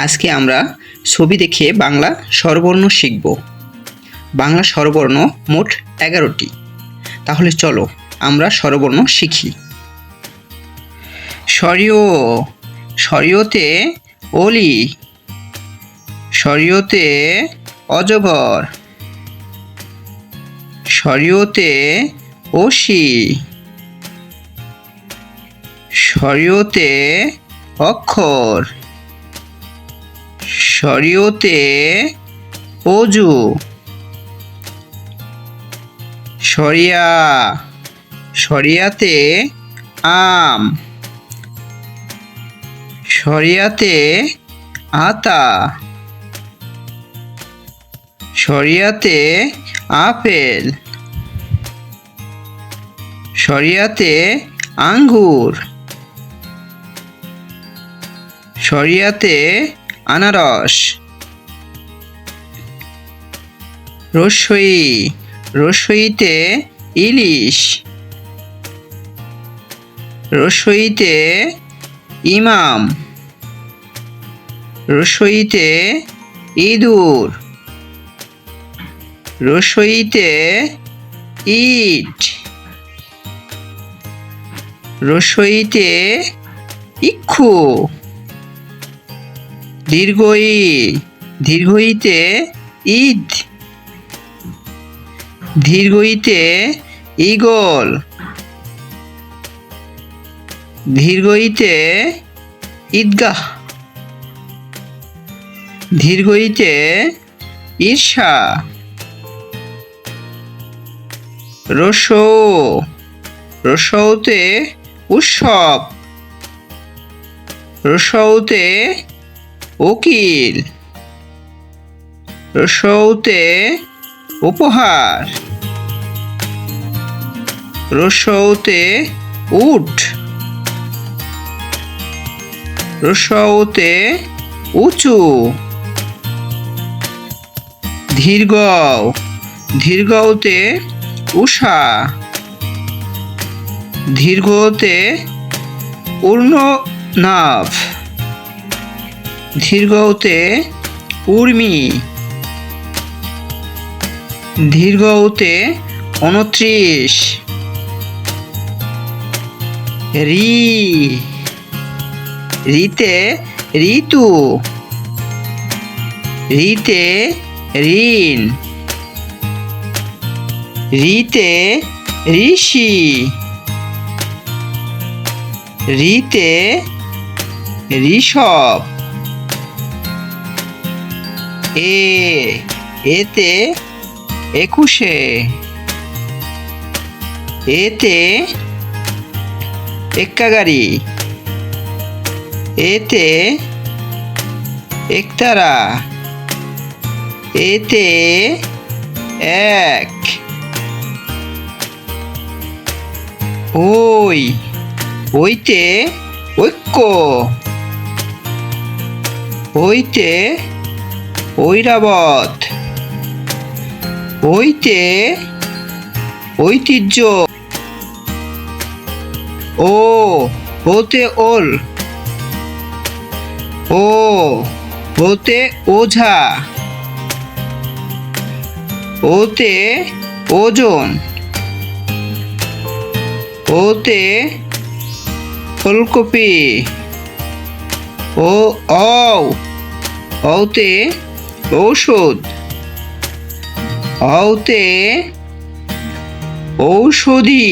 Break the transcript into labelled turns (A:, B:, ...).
A: আজকে আমরা ছবি দেখে বাংলা স্বরবর্ণ শিখব। বাংলা স্বরবর্ণ মোট এগারোটি। তাহলে চলো আমরা স্বরবর্ণ শিখি। সরিয় সরিয়তে অলি সরিয়তে অজগর সরিয়তে অসি সরিয়তে অক্ষর। শরীয়তে অজু। শরিয়া শরিয়াতে আম। শরিয়াতে আতা। শরিয়াতে আপেল। শরিয়াতে আঙ্গুর। শরিয়াতে আনারস। রসই রসইতে ইলিশ। রসইতে ইমাম। রসইতে ইঁদুর। রসইতে ইট। রসইতে ইক্ষু। দীর্ঘই দীর্ঘইতে ঈদ। দীর্ঘইতে ইগল দীর্ঘইতে ঈদগাহ। দীর্ঘইতে ঈর্ষা। রসৌ রসৌতে উৎসব। রসৌতে উকিল রসৌতে উপহার রসৌতে উট রসৌতে উঁচু দীর্ঘ দীর্ঘতে উষা দীর্ঘতে পূর্ণ নাভ দীর্ঘতে উর্মি। দীর্ঘতে উনত্রিশ রি। রিতে ঋতু। রিতে ঋণ। রিতে ঋষি। রিতে ঋষভ। এ এতে একুশে। এতে এক্কাগারি এতে একতারা। এতে এক। ওই ওইতে ঐক্য। ওইতে ঐরাবত। ওইতে ঐতিহ্য। ও ওতে ওল। ও ওতে ওঝা। ওতে ওজন। ওতে ফুলকপি। ও, অও। ঔতে ঔষধ। আওতে ঔষধি